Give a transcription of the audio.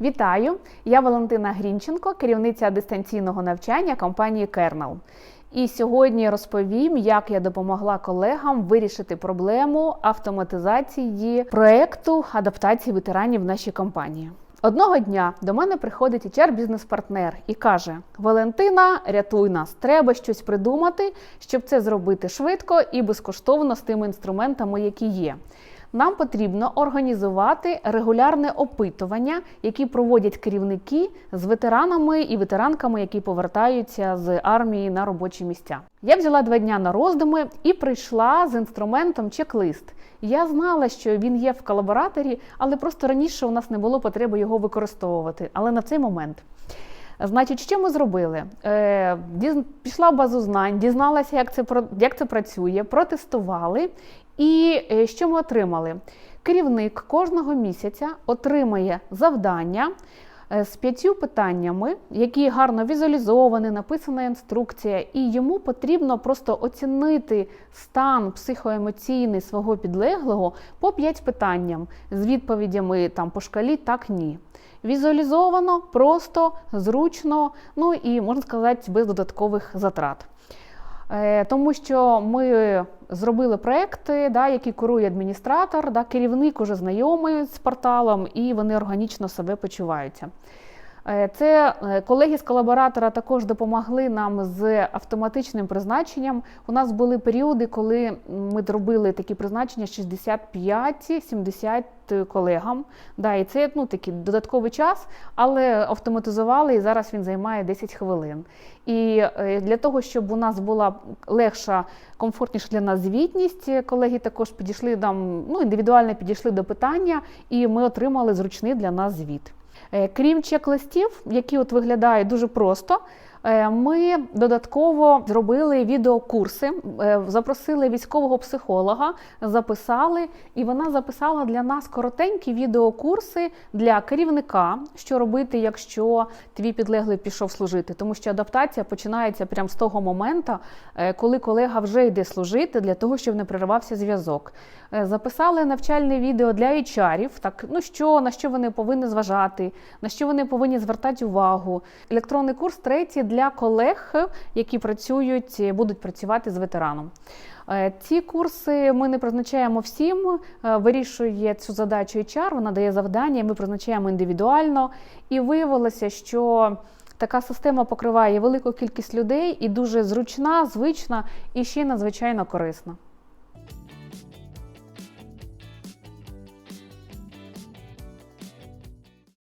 Вітаю! Я Валентина Грінченко, керівниця дистанційного навчання компанії Kernel. І сьогодні розповім, як я допомогла колегам вирішити проблему автоматизації проекту адаптації ветеранів в нашій компанії. Одного дня до мене приходить hr бізнес-партнер і каже: Валентина, рятуй нас, треба щось придумати, щоб це зробити швидко і безкоштовно з тими інструментами, які є. Нам потрібно організувати регулярне опитування, які проводять керівники з ветеранами і ветеранками, які повертаються з армії на робочі місця. Я взяла два дня на роздуми і прийшла з інструментом чек-лист. Я знала, що він є в колабораторі, але просто раніше у нас не було потреби його використовувати. Але на цей момент. Значить, що ми зробили? Е. Пішла базу знань, дізналася, як це як це працює, протестували. І е, що ми отримали? Керівник кожного місяця отримає завдання е, з п'ятью питаннями, які гарно візуалізовані, написана інструкція, і йому потрібно просто оцінити стан психоемоційний свого підлеглого по п'ять питанням з відповідями там по шкалі так ні. Візуалізовано, просто, зручно, ну і можна сказати, без додаткових затрат. Е, Тому що ми зробили проекти, да, які курує адміністратор, да, керівник уже знайомий з порталом, і вони органічно себе почуваються. Е, Це е, колеги з колаборатора також допомогли нам з автоматичним призначенням. У нас були періоди, коли ми зробили такі призначення 65-70 колегам. Да, І це ну, такий додатковий час, але автоматизували, і зараз він займає 10 хвилин. І е, для того, щоб у нас була легша, комфортніша для нас звітність, колеги також підійшли нам, ну, індивідуально підійшли до питання, і ми отримали зручний для нас звіт. Е, Крім чек-листів, які от виглядають дуже просто, ми додатково зробили відеокурси, е, запросили військового психолога, записали, і вона записала для нас коротенькі відеокурси для керівника, що робити, якщо твій підлеглий пішов служити. Тому що адаптація починається прямо з того моменту, коли колега вже йде служити, для того, щоб не перервався зв'язок. Записали навчальне відео для HR, так ну що на що вони повинні зважати, на що вони повинні звертати увагу. Електронний курс третій для колег, які працюють, будуть працювати з ветераном. Ці курси ми не призначаємо всім, вирішує цю задачу HR, вона дає завдання, ми призначаємо індивідуально. І виявилося, що така система покриває велику кількість людей і дуже зручна, звична і ще надзвичайно корисна.